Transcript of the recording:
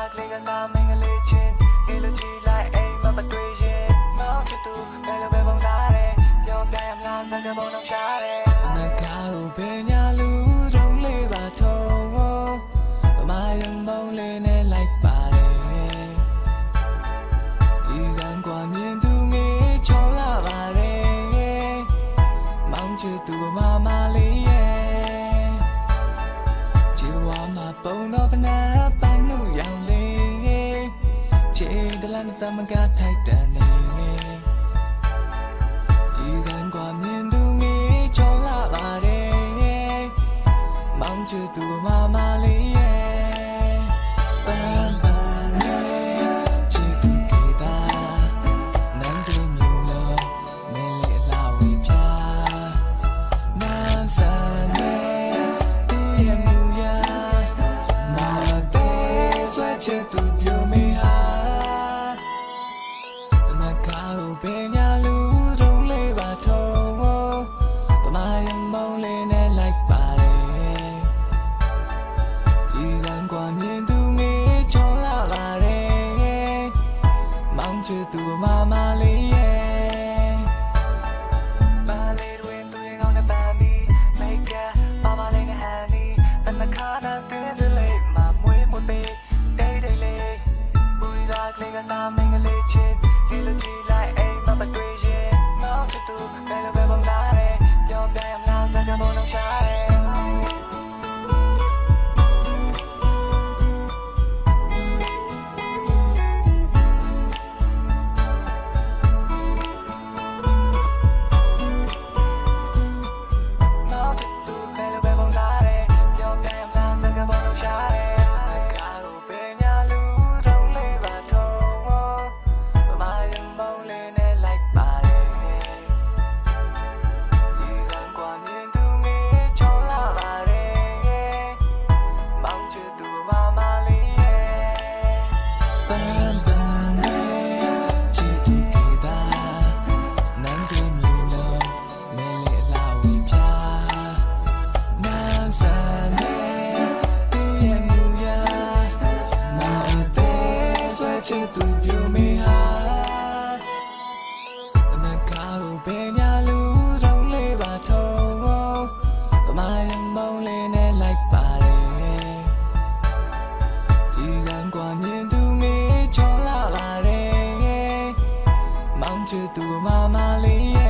ကလေးကစားမင်းကလေးချင်းဒီလိုကြည့်လိုက်အိမ်မမတွေ့ရင်မောင်ချစ်သူဘယ်လိုပဲပုံသားတယ်ပြောပြရမလားစကားပုံတော့ရှားတယ်နဂါကိုပင်ညာလူတုံးလေးပါထုံးဗမာယံမုံလေးနဲ့လိုက်ပါတယ်ကြည်စံกว่าမြင်သူငယ်ချောလာပါတယ်မောင်ချစ်သူမမလေးရဲ့ ချစ်ဝါမှာပုံတော့ဖနာပန်း စ်တလန်သမကထိုက်တန်နေကြည်စံกว่าမြင်သူငယ်ချောလာပါတယ်မောင်ချစ်သူမမလေးရဲ့ပန်းပန်းနဲ့ချစ်သူကေတာနန်းတူမျိုးလို့မဲလေးအလှဝေပြာ နာဆန်နဲ့သူရဲ့မူရာမာတဲ့ဆွဲချစ်သူပြောမေဟာ ပင်ညာလူတုံးလေးပါထုံးဗမာယမုံလေးနဲ့လိုက်ပါတယ်ကြည်စံกว่าမြင်သူငယ်ချောလာပါတယ်မောင်ချစ်သူမမလေးရဲ့ ပါလေတွင်သူရင်ကောင်းတဲ့ပန်းမီမိတ်ကပါပါလေးနဲ့ဟန်နီတနခါနာတင်းစလေးမမွေးမွေးပေးတိတ်တိတ်လေးပူရီကလေးကစားမင်းကလေးချင်းဒီလိုကြ ချစ်သူပြုမင်းဟာအနာဂတ်ကိုပင်ညာလူတုံးလေးပါထုံပမာယမုံလေးနဲ့လိုက်ပါလေဒီကံကွာမြင်သူငေးချောလာပါတယ်မောင်ချစ်သူမမလေး